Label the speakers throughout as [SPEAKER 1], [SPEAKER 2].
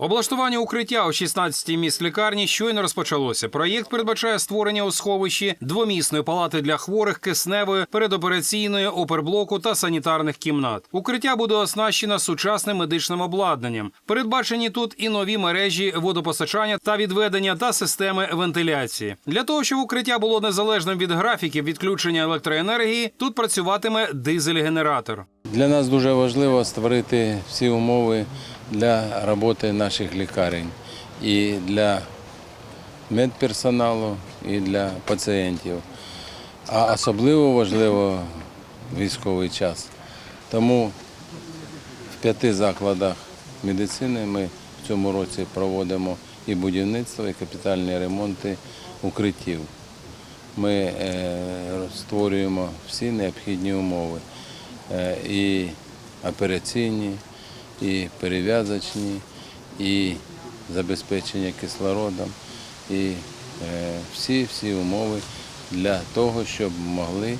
[SPEAKER 1] Облаштування укриття у 16-й міст лікарні щойно розпочалося. Проєкт передбачає створення у сховищі двомісної палати для хворих, кисневої, передопераційної, оперблоку та санітарних кімнат. Укриття буде оснащено сучасним медичним обладнанням. Передбачені тут і нові мережі водопостачання та відведення та системи вентиляції. Для того, щоб укриття було незалежним від графіків відключення електроенергії, тут працюватиме дизель-генератор.
[SPEAKER 2] Для нас дуже важливо створити всі умови для роботи наших лікарень і для медперсоналу, і для пацієнтів. А особливо важливо військовий час. Тому в п'яти закладах медицини ми в цьому році проводимо і будівництво, і капітальні ремонти укриттів. Ми е, створюємо всі необхідні умови е, і операційні, і перев'язочні, і забезпечення кислородом, і е, всі всі умови для того, щоб могли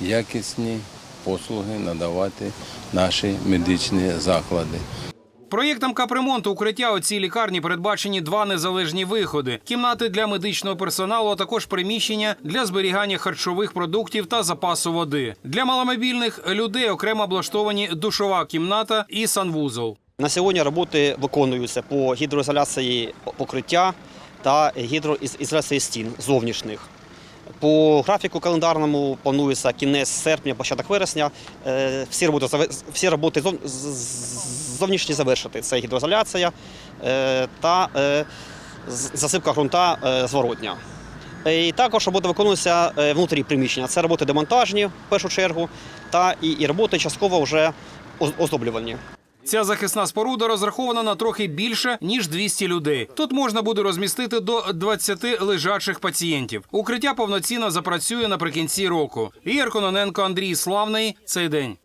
[SPEAKER 2] якісні послуги надавати наші медичні заклади.
[SPEAKER 1] Проєктом капремонту укриття у цій лікарні передбачені два незалежні виходи: кімнати для медичного персоналу, а також приміщення для зберігання харчових продуктів та запасу води. Для маломобільних людей окремо облаштовані душова кімната і санвузол.
[SPEAKER 3] На сьогодні роботи виконуються по гідроізоляції покриття та гідроізоляції стін зовнішніх. По графіку календарному планується кінець серпня, початок вересня. Е, Всі роботи, всі роботи зовнішні завершити. Це гідроізоляція е, та е, засипка ґрунта е, зворотня. І також роботи виконуються е, внутрі приміщення. Це роботи демонтажні в першу чергу, та і, і роботи частково вже оздоблювальні.
[SPEAKER 1] Ця захисна споруда розрахована на трохи більше ніж 200 людей. Тут можна буде розмістити до 20 лежачих пацієнтів. Укриття повноцінно запрацює наприкінці року. Ігор Кононенко, Андрій Славний. Цей день.